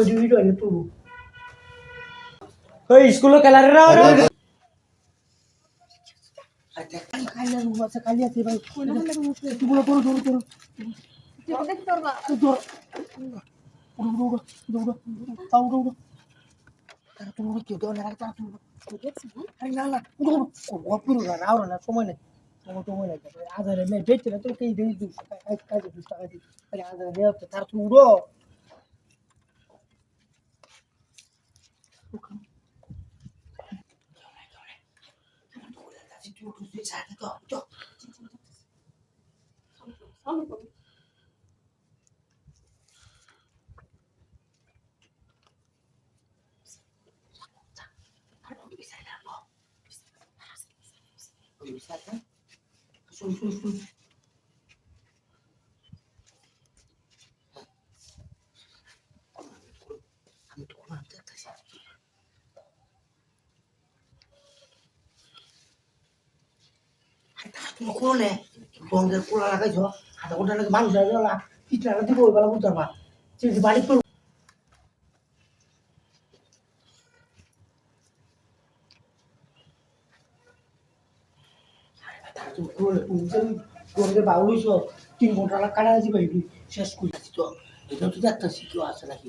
ওই আগে তুলবো ওই স্কুলে খেলারে কালিয়া রুম আছে ভাই তুগুলো করো ধরো উড়ো উড়ো উড়ো উড়ো উড়ো উড়ো তারা উড়ো তারা উড়ো উড়ো করো রাও সময় নেই আধারে মেয়ে না তো কেই দিস কাজ দিস টাকা দিস আধারে দেওয়া তো তারা তুমি উড়ো শুন শুন শুন আমি কোনো? বন্ধের কোলা লাগাইছ হাতে মানুষ ওই বেলা বুঝতে পারবা বাড়ি তো তুমি কোনো নে তুমি যে বন্ধের বাউল তিন ঘণ্টা কাটা যাবে শেষ করে তো। এটা তো দেখতেছি, কেউ আছে নাকি?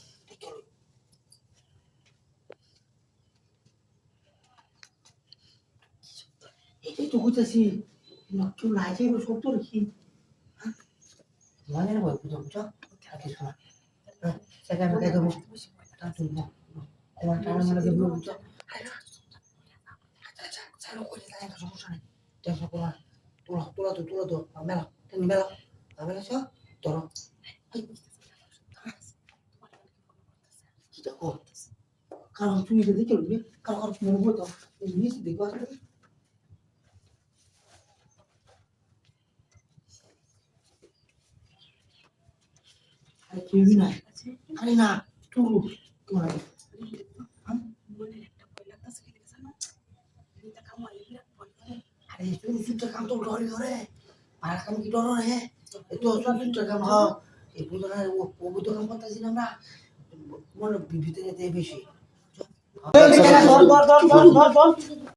তো হইতেছি কেউ নাই যাইব সত্য রেখি মনে নেব বুঝো বুঝো আর কিছু না হ্যাঁ সেটা আমি দেবো তোমার টানা মানে দেবো না তোলা তো তোলা তো মেলা তুমি মেলা মেলা চ ধরো কারণ তুমি দেখে উঠবে কারও কারও মনে নিচে দেখব আসলে আরে কেউই নাই আরে না তুরু তোমার তো কাম কি ডর রে এ তো কাম হ এই বুঝো না ও ও কাম করতেছি আমরা মনে যেতে বেশি